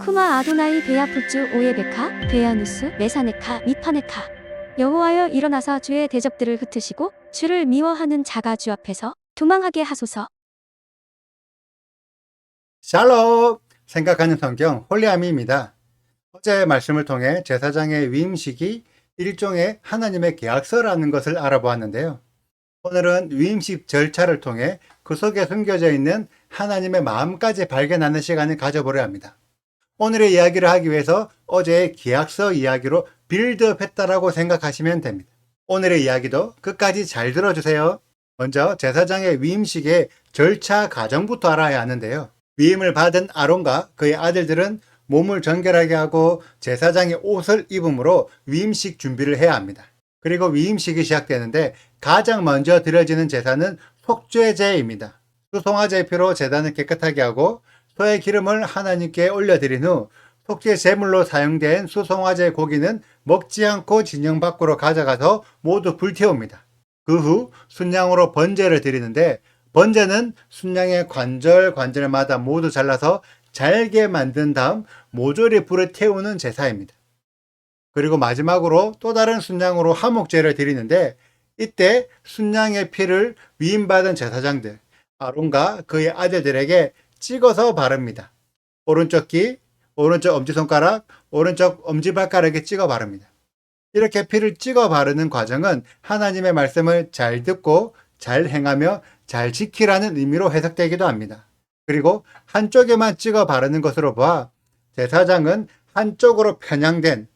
쿠마 아도나이 베야푸츠 오예베카 베야누스 메사네카 미파네카 여호와여 일어나사 주의 대적들을 흩으시고 주를 미워하는 자가 주 앞에서 도망하게 하소서 샬롬! 생각하는 성경 홀리아미입니다. 어제 말씀을 통해 제사장의 위임식이 일종의 하나님의 계약서라는 것을 알아보았는데요. 오늘은 위임식 절차를 통해 그 속에 숨겨져 있는 하나님의 마음까지 발견하는 시간을 가져보려 합니다. 오늘의 이야기를 하기 위해서 어제의 계약서 이야기로 빌드업 했다라고 생각하시면 됩니다. 오늘의 이야기도 끝까지 잘 들어주세요. 먼저 제사장의 위임식의 절차 과정부터 알아야 하는데요. 위임을 받은 아론과 그의 아들들은 몸을 정결하게 하고 제사장의 옷을 입음으로 위임식 준비를 해야 합니다. 그리고 위임식이 시작되는데 가장 먼저 드려지는 제사는 속죄제입니다. 수송아제 피로 제단을 깨끗하게 하고 소의 기름을 하나님께 올려드린 후 속죄 제물로 사용된 수송아제 고기는 먹지 않고 진영 밖으로 가져가서 모두 불태웁니다. 그 후 순양으로 번제를 드리는데 번제는 순양의 관절 관절마다 모두 잘라서 잘게 만든 다음 모조리 불에 태우는 제사입니다. 그리고 마지막으로 또 다른 순양으로 화목제를 드리는데 이때 순양의 피를 위임받은 제사장들 아론과 그의 아들들에게 찍어서 바릅니다. 오른쪽 귀, 오른쪽 엄지손가락, 오른쪽 엄지발가락에 찍어 바릅니다. 이렇게 피를 찍어 바르는 과정은 하나님의 말씀을 잘 듣고 잘 행하며 잘 지키라는 의미로 해석되기도 합니다. 그리고 한쪽에만 찍어 바르는 것으로 보아 제사장은 한쪽으로 편향된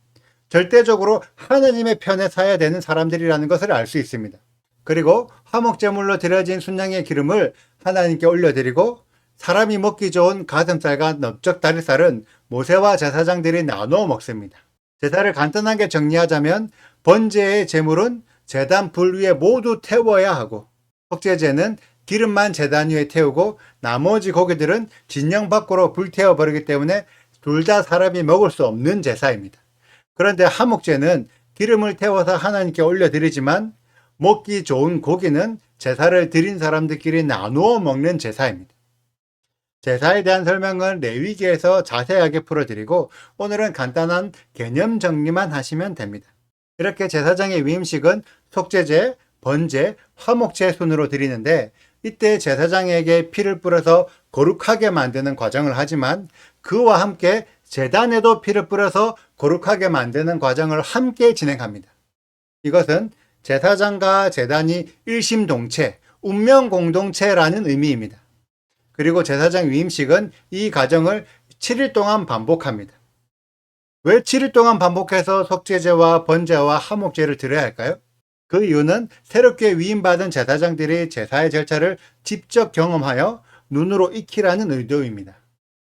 절대적으로 하나님의 편에 서야 되는 사람들이라는 것을 알 수 있습니다. 그리고 화목제물로 드려진 순양의 기름을 하나님께 올려드리고 사람이 먹기 좋은 가슴살과 넓적 다리살은 모세와 제사장들이 나누어 먹습니다. 제사를 간단하게 정리하자면 번제의 제물은 제단 불 위에 모두 태워야 하고 속죄제는 기름만 제단 위에 태우고 나머지 고기들은 진영 밖으로 불태워 버리기 때문에 둘 다 사람이 먹을 수 없는 제사입니다. 그런데 하목제는 기름을 태워서 하나님께 올려드리지만 먹기 좋은 고기는 제사를 드린 사람들끼리 나누어 먹는 제사입니다. 제사에 대한 설명은 레위기에서 자세하게 풀어드리고 오늘은 간단한 개념 정리만 하시면 됩니다. 이렇게 제사장의 위임식은 속죄제, 번제, 화목제 순으로 드리는데 이때 제사장에게 피를 뿌려서 거룩하게 만드는 과정을 하지만 그와 함께 제단에도 피를 뿌려서 거룩하게 만드는 과정을 함께 진행합니다. 이것은 제사장과 제단이 일심동체, 운명공동체라는 의미입니다. 그리고 제사장 위임식은 이 과정을 7일 동안 반복합니다. 왜 7일 동안 반복해서 속죄제와 번제와 화목제를 드려야 할까요? 그 이유는 새롭게 위임받은 제사장들이 제사의 절차를 직접 경험하여 눈으로 익히라는 의도입니다.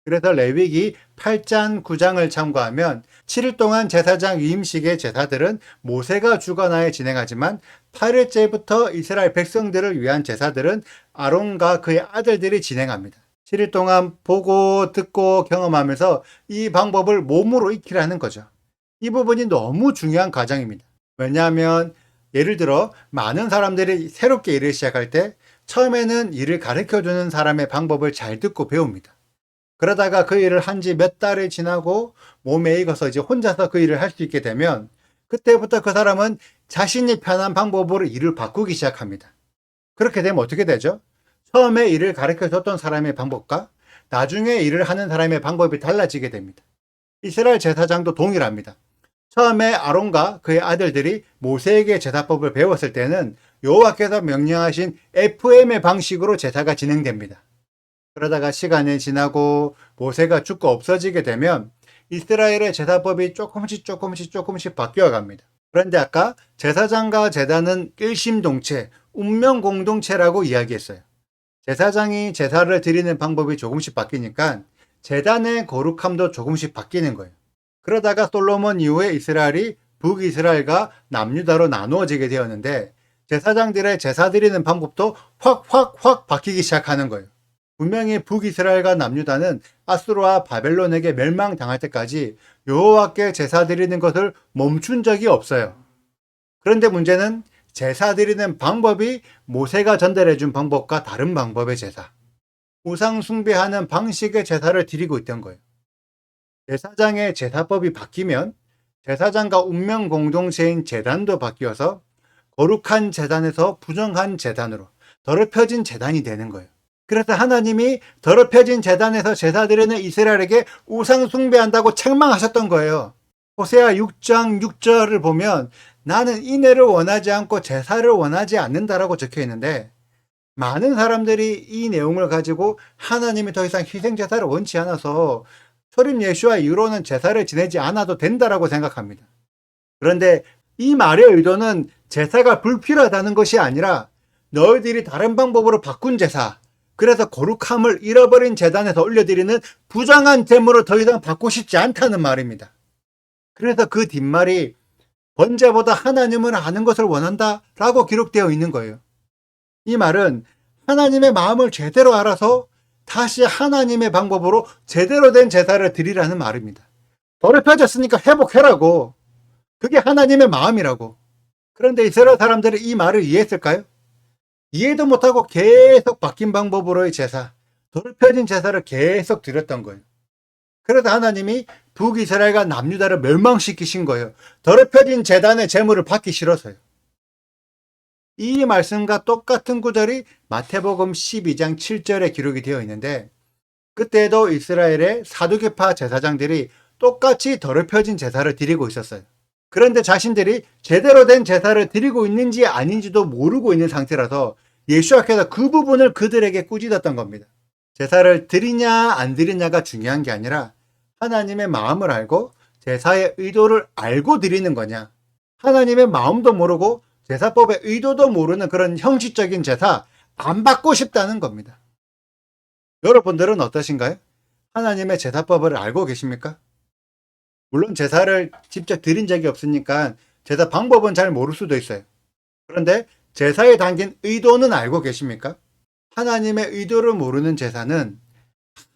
그래서 레위기 8장 9장을 참고하면 7일 동안 제사장 위임식의 제사들은 모세가 주관하에 진행하지만 8일째부터 이스라엘 백성들을 위한 제사들은 아론과 그의 아들들이 진행합니다. 7일 동안 보고 듣고 경험하면서 이 방법을 몸으로 익히라는 거죠. 이 부분이 너무 중요한 과정입니다. 왜냐하면 예를 들어 많은 사람들이 새롭게 일을 시작할 때 처음에는 일을 가르쳐 주는 사람의 방법을 잘 듣고 배웁니다. 그러다가 그 일을 한 지 몇 달이 지나고 몸에 익어서 이제 혼자서 그 일을 할 수 있게 되면 그때부터 그 사람은 자신이 편한 방법으로 일을 바꾸기 시작합니다. 그렇게 되면 어떻게 되죠? 처음에 일을 가르쳐 줬던 사람의 방법과 나중에 일을 하는 사람의 방법이 달라지게 됩니다. 이스라엘 제사장도 동일합니다. 처음에 아론과 그의 아들들이 모세에게 제사법을 배웠을 때는 여호와께서 명령하신 FM의 방식으로 제사가 진행됩니다. 그러다가 시간이 지나고 모세가 죽고 없어지게 되면 이스라엘의 제사법이 조금씩 조금씩 조금씩 바뀌어 갑니다. 그런데 아까 제사장과 제단은 일심동체, 운명 공동체라고 이야기했어요. 제사장이 제사를 드리는 방법이 조금씩 바뀌니까 제단의 거룩함도 조금씩 바뀌는 거예요. 그러다가 솔로몬 이후에 이스라엘이 북이스라엘과 남유다로 나누어지게 되었는데 제사장들의 제사 드리는 방법도 확 확 확 바뀌기 시작하는 거예요. 분명히 북이스라엘과 남유다는 아수르와 바벨론에게 멸망당할 때까지 여호와께 제사 드리는 것을 멈춘 적이 없어요. 그런데 문제는 제사 드리는 방법이 모세가 전달해 준 방법과 다른 방법의 제사, 우상 숭배하는 방식의 제사를 드리고 있던 거예요. 제사장의 제사법이 바뀌면 제사장과 운명 공동체인 재단도 바뀌어서 거룩한 재단에서 부정한 재단으로 더럽혀진 재단이 되는 거예요. 그래서 하나님이 더럽혀진 재단에서 제사 드리는 이스라엘에게 우상 숭배한다고 책망하셨던 거예요. 호세아 6장 6절을 보면 나는 인애를 원하지 않고 제사를 원하지 않는다라고 적혀 있는데 많은 사람들이 이 내용을 가지고 하나님이 더 이상 희생 제사를 원치 않아서 소림 예수와 이후로는 제사를 지내지 않아도 된다라고 생각합니다. 그런데 이 말의 의도는 제사가 불필요하다는 것이 아니라 너희들이 다른 방법으로 바꾼 제사, 그래서 거룩함을 잃어버린 재단에서 올려드리는 부정한 제물을 더 이상 받고 싶지 않다는 말입니다. 그래서 그 뒷말이 번제보다 하나님을 아는 것을 원한다 라고 기록되어 있는 거예요. 이 말은 하나님의 마음을 제대로 알아서 다시 하나님의 방법으로 제대로 된 제사를 드리라는 말입니다. 더럽혀졌으니까 회복해라고. 그게 하나님의 마음이라고. 그런데 이스라엘 사람들이 이 말을 이해했을까요? 이해도 못하고 계속 바뀐 방법으로의 제사, 더럽혀진 제사를 계속 드렸던 거예요. 그래서 하나님이 북이스라엘과 남유다를 멸망시키신 거예요. 더럽혀진 재단의 제물을 받기 싫어서요. 이 말씀과 똑같은 구절이 마태복음 12장 7절에 기록이 되어 있는데 그때도 이스라엘의 사두개파 제사장들이 똑같이 더럽혀진 제사를 드리고 있었어요. 그런데 자신들이 제대로 된 제사를 드리고 있는지 아닌지도 모르고 있는 상태라서 예수께서 그 부분을 그들에게 꾸짖었던 겁니다. 제사를 드리냐 안 드리냐가 중요한 게 아니라 하나님의 마음을 알고 제사의 의도를 알고 드리는 거냐. 하나님의 마음도 모르고 제사법의 의도도 모르는 그런 형식적인 제사 안 받고 싶다는 겁니다. 여러분들은 어떠신가요? 하나님의 제사법을 알고 계십니까? 물론 제사를 직접 드린 적이 없으니까 제사 방법은 잘 모를 수도 있어요. 그런데 제사에 담긴 의도는 알고 계십니까? 하나님의 의도를 모르는 제사는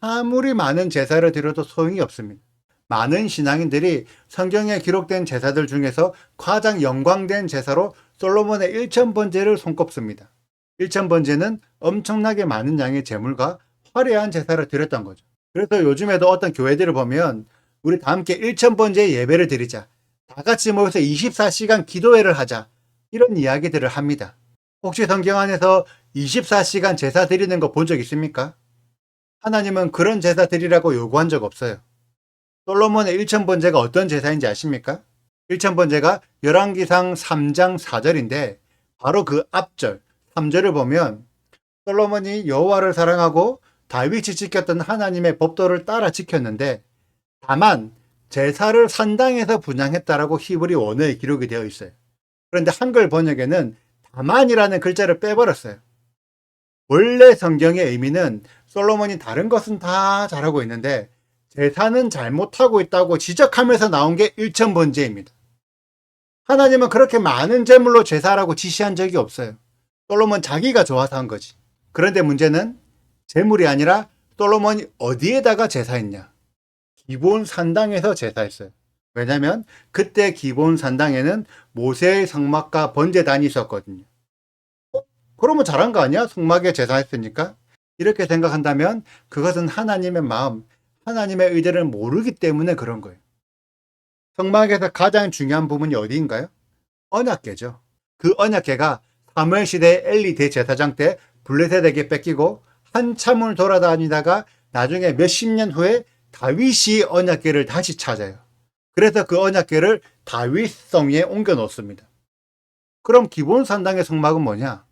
아무리 많은 제사를 드려도 소용이 없습니다. 많은 신앙인들이 성경에 기록된 제사들 중에서 가장 영광된 제사로 솔로몬의 1천번제를 손꼽습니다. 1천번제는 엄청나게 많은 양의 제물과 화려한 제사를 드렸던 거죠. 그래서 요즘에도 어떤 교회들을 보면 우리 다 함께 1천번제 예배를 드리자. 다 같이 모여서 24시간 기도회를 하자. 이런 이야기들을 합니다. 혹시 성경 안에서 24시간 제사 드리는 거 본 적 있습니까? 하나님은 그런 제사 드리라고 요구한 적 없어요. 솔로몬의 1천번제가 어떤 제사인지 아십니까? 1천번제가 열왕기상 3장 4절인데 바로 그 앞절 3절을 보면 솔로몬이 여호와를 사랑하고 다윗이 지켰던 하나님의 법도를 따라 지켰는데 다만 제사를 산당에서 분양했다라고 히브리 원어에 기록이 되어 있어요. 그런데 한글 번역에는 다만이라는 글자를 빼버렸어요. 원래 성경의 의미는 솔로몬이 다른 것은 다 잘하고 있는데 제사는 잘못하고 있다고 지적하면서 나온 게 일천번제입니다. 하나님은 그렇게 많은 제물로 제사라고 지시한 적이 없어요. 솔로몬 자기가 좋아서 한 거지. 그런데 문제는 제물이 아니라 솔로몬이 어디에다가 제사했냐. 기본 산당에서 제사했어요. 왜냐하면 그때 기본 산당에는 모세의 성막과 번제단이 있었거든요. 어? 그러면 잘한 거 아니야? 성막에 제사했으니까? 이렇게 생각한다면 그것은 하나님의 마음, 하나님의 의도를 모르기 때문에 그런 거예요. 성막에서 가장 중요한 부분이 어디인가요? 언약계죠. 그 언약계가 사무엘 시대 엘리 대제사장 때 블레셋에게 뺏기고 한참을 돌아다니다가 나중에 몇십 년 후에 다윗이 언약계를 다시 찾아요. 그래서 그 언약계를 다윗성에 옮겨 놓습니다. 그럼 기본 산당의 성막은 뭐냐?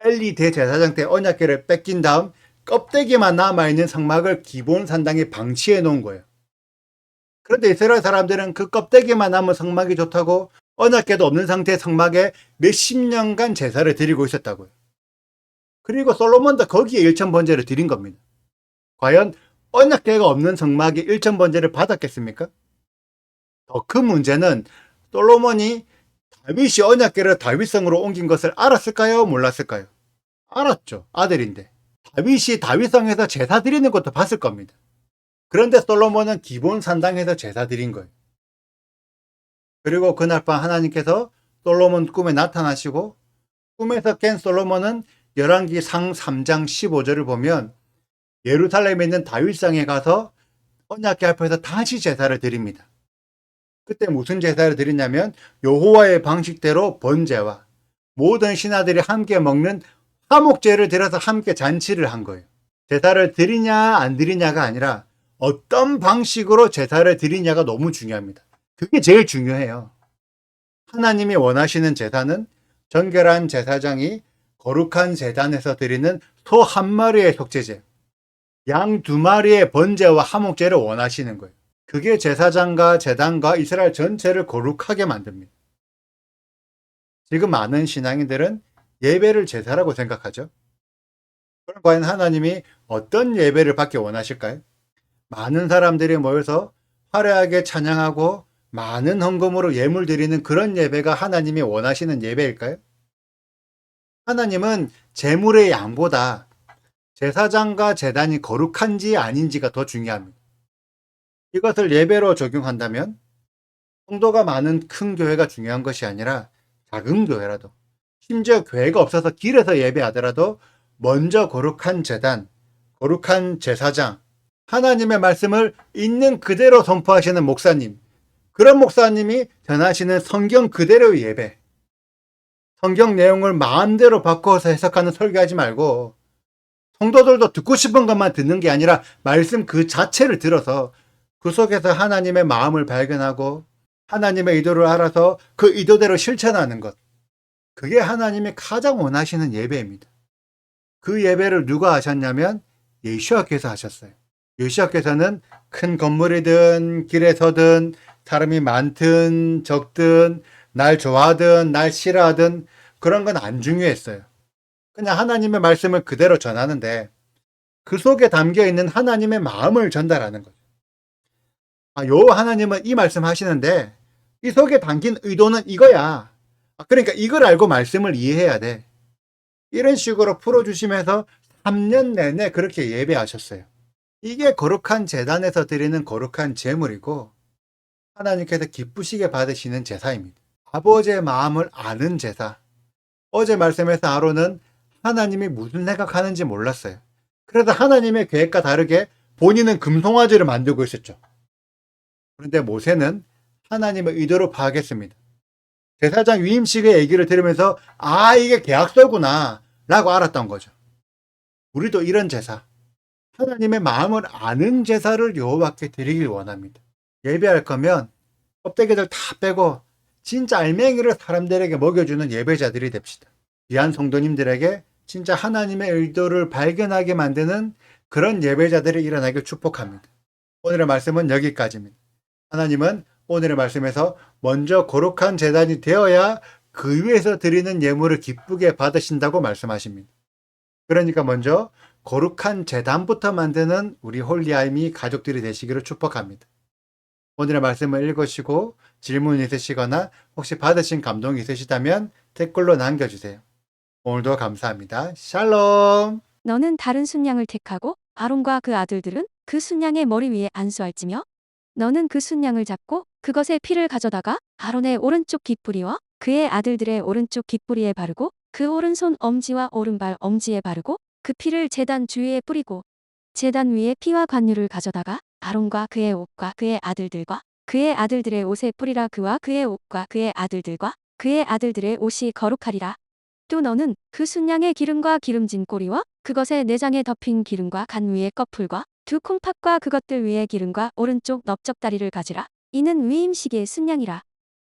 엘리 대제사장 때 언약계를 뺏긴 다음 껍데기만 남아있는 성막을 기본 산당에 방치해 놓은 거예요. 그런데 이스라엘 사람들은 그 껍데기만 남은 성막이 좋다고 언약계도 없는 상태의 성막에 몇십 년간 제사를 드리고 있었다고요. 그리고 솔로몬도 거기에 일천 번제를 드린 겁니다. 과연 언약계가 없는 성막이 일천 번제를 받았겠습니까? 더 큰 문제는 솔로몬이 다윗이 언약계를 다윗성으로 옮긴 것을 알았을까요? 몰랐을까요? 알았죠. 아들인데. 다윗이 다윗성에서 제사 드리는 것도 봤을 겁니다. 그런데 솔로몬은 기본 산당에서 제사 드린 거예요. 그리고 그날 밤 하나님께서 솔로몬 꿈에 나타나시고 꿈에서 깬 솔로몬은 열왕기 상 3장 15절을 보면 예루살렘에 있는 다윗성에 가서 언약궤 앞에서 다시 제사를 드립니다. 그때 무슨 제사를 드리냐면 여호와의 방식대로 번제와 모든 신하들이 함께 먹는 화목제를 드려서 함께 잔치를 한 거예요. 제사를 드리냐 안 드리냐가 아니라 어떤 방식으로 제사를 드리냐가 너무 중요합니다. 그게 제일 중요해요. 하나님이 원하시는 제사는 정결한 제사장이 거룩한 제단에서 드리는 소 한 마리의 속죄제, 양 두 마리의 번제와 화목제를 원하시는 거예요. 그게 제사장과 제단과 이스라엘 전체를 거룩하게 만듭니다. 지금 많은 신앙인들은 예배를 제사라고 생각하죠. 그럼 과연 하나님이 어떤 예배를 받기 원하실까요? 많은 사람들이 모여서 화려하게 찬양하고 많은 헌금으로 예물 드리는 그런 예배가 하나님이 원하시는 예배일까요? 하나님은 재물의 양보다 제사장과 제단이 거룩한지 아닌지가 더 중요합니다. 이것을 예배로 적용한다면 성도가 많은 큰 교회가 중요한 것이 아니라 작은 교회라도 심지어 교회가 없어서 길에서 예배하더라도 먼저 거룩한 제단, 거룩한 제사장, 하나님의 말씀을 있는 그대로 선포하시는 목사님, 그런 목사님이 전하시는 성경 그대로의 예배, 성경 내용을 마음대로 바꿔서 해석하는 설교하지 말고 성도들도 듣고 싶은 것만 듣는 게 아니라 말씀 그 자체를 들어서 그 속에서 하나님의 마음을 발견하고 하나님의 의도를 알아서 그 의도대로 실천하는 것. 그게 하나님이 가장 원하시는 예배입니다. 그 예배를 누가 하셨냐면 예수와께서 하셨어요. 예수와께서는 큰 건물이든 길에 서든 사람이 많든 적든 날 좋아하든 날 싫어하든 그런 건 안 중요했어요. 그냥 하나님의 말씀을 그대로 전하는데 그 속에 담겨 있는 하나님의 마음을 전달하는 거죠. 아, 요 하나님은 이 말씀 하시는데 이 속에 담긴 의도는 이거야. 아, 그러니까 이걸 알고 말씀을 이해해야 돼. 이런 식으로 풀어주시면서 3년 내내 그렇게 예배하셨어요. 이게 거룩한 재단에서 드리는 거룩한 제물이고 하나님께서 기쁘시게 받으시는 제사입니다. 아버지의 마음을 아는 제사. 어제 말씀에서 아론은 하나님이 무슨 생각하는지 몰랐어요. 그래서 하나님의 계획과 다르게 본인은 금송아지를 만들고 있었죠. 그런데 모세는 하나님의 의도를 파악했습니다. 제사장 위임식의 얘기를 들으면서 아 이게 계약서구나 라고 알았던 거죠. 우리도 이런 제사, 하나님의 마음을 아는 제사를 여호와께 드리길 원합니다. 예배할 거면 껍데기들 다 빼고 진짜 알맹이를 사람들에게 먹여주는 예배자들이 됩시다. 귀한 성도님들에게 진짜 하나님의 의도를 발견하게 만드는 그런 예배자들이 일어나길 축복합니다. 오늘의 말씀은 여기까지입니다. 하나님은 오늘의 말씀에서 먼저 거룩한 재단이 되어야 그 위에서 드리는 예물을 기쁘게 받으신다고 말씀하십니다. 그러니까 먼저 거룩한 재단부터 만드는 우리 홀리아임이 가족들이 되시기를 축복합니다. 오늘의 말씀을 읽으시고 질문 있으시거나 혹시 받으신 감동이 있으시다면 댓글로 남겨주세요. 오늘도 감사합니다. 샬롬! 너는 다른 순양을 택하고 아론과 그 아들들은 그 순양의 머리 위에 안수할지며 너는 그 순양을 잡고 그것의 피를 가져다가 아론의 오른쪽 깃뿌리와 그의 아들들의 오른쪽 깃뿌리에 바르고 그 오른손 엄지와 오른발 엄지에 바르고 그 피를 제단 주위에 뿌리고 제단 위에 피와 관유를 가져다가 아론과 그의 옷과 그의 아들들과 그의 아들들의 옷에 뿌리라 그와 그의 옷과 그의 아들들과 그의 아들들의 옷이 거룩하리라. 또 너는 그 순양의 기름과 기름진 꼬리와 그것의 내장에 덮인 기름과 간 위에 꺼풀과 두 콩팥과 그것들 위에 기름과 오른쪽 넓적다리를 가지라. 이는 위임식의 순양이라.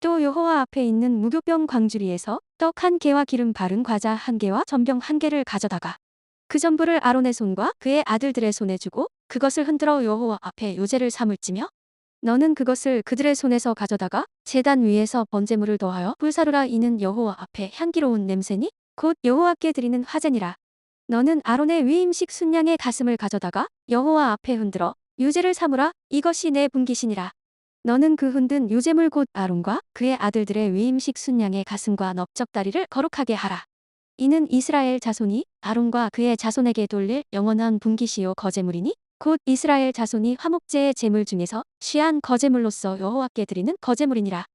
또 여호와 앞에 있는 무교병 광주리에서 떡 한 개와 기름 바른 과자 한 개와 전병 한 개를 가져다가 그 전부를 아론의 손과 그의 아들들의 손에 주고 그것을 흔들어 여호와 앞에 요제를 삼을지며 너는 그것을 그들의 손에서 가져다가 제단 위에서 번제물을 더하여 불사르라 이는 여호와 앞에 향기로운 냄새니 곧 여호와께 드리는 화제니라. 너는 아론의 위임식 순양의 가슴을 가져다가 여호와 앞에 흔들어 유제를 삼으라 이것이 내 분기시니라. 너는 그 흔든 유제물 곧 아론과 그의 아들들의 위임식 순양의 가슴과 넓적다리를 거룩하게 하라. 이는 이스라엘 자손이 아론과 그의 자손에게 돌릴 영원한 분기시요 거제물이니 곧 이스라엘 자손이 화목제의 제물 중에서 취한 거제물로서 여호와께 드리는 거제물이니라.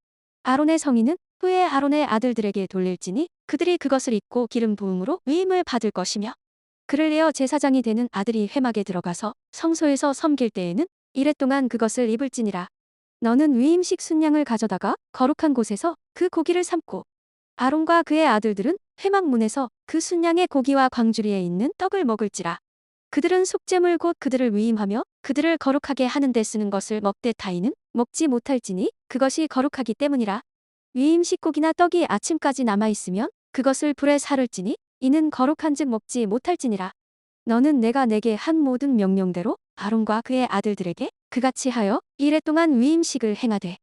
아론의 성인은 후에 아론의 아들들에게 돌릴지니 그들이 그것을 입고 기름 부음으로 위임을 받을 것이며 그를 내어 제사장이 되는 아들이 회막에 들어가서 성소에서 섬길 때에는 이래 동안 그것을 입을지니라. 너는 위임식 순양을 가져다가 거룩한 곳에서 그 고기를 삶고 아론과 그의 아들들은 회막문에서 그 순양의 고기와 광주리에 있는 떡을 먹을지라. 그들은 속죄물 곧 그들을 위임하며 그들을 거룩하게 하는 데 쓰는 것을 먹되 타이는 먹지 못할지니 그것이 거룩하기 때문이라. 위임식 고기나 떡이 아침까지 남아 있으면 그것을 불에 사를지니 이는 거룩한즉 먹지 못할지니라. 너는 내가 내게 한 모든 명령대로 아론과 그의 아들들에게 그같이 하여 이래 동안 위임식을 행하되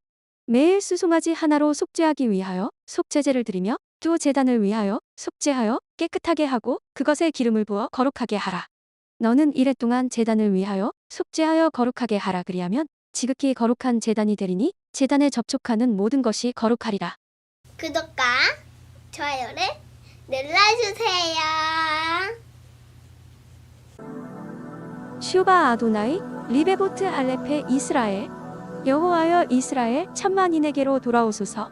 매일 수송아지 하나로 속죄하기 위하여 속죄제를 드리며 또 제단을 위하여 속죄하여 깨끗하게 하고 그것에 기름을 부어 거룩하게 하라. 너는 이래 동안 제단을 위하여 속죄하여 거룩하게 하라 그리하면 지극히 거룩한 제단이 되리니 제단에 접촉하는 모든 것이 거룩하리라. 구독과 좋아요를 눌러주세요. 슈바 아도나이 리베보트 알레페 이스라엘 여호와여 이스라엘 천만인에게로 돌아오소서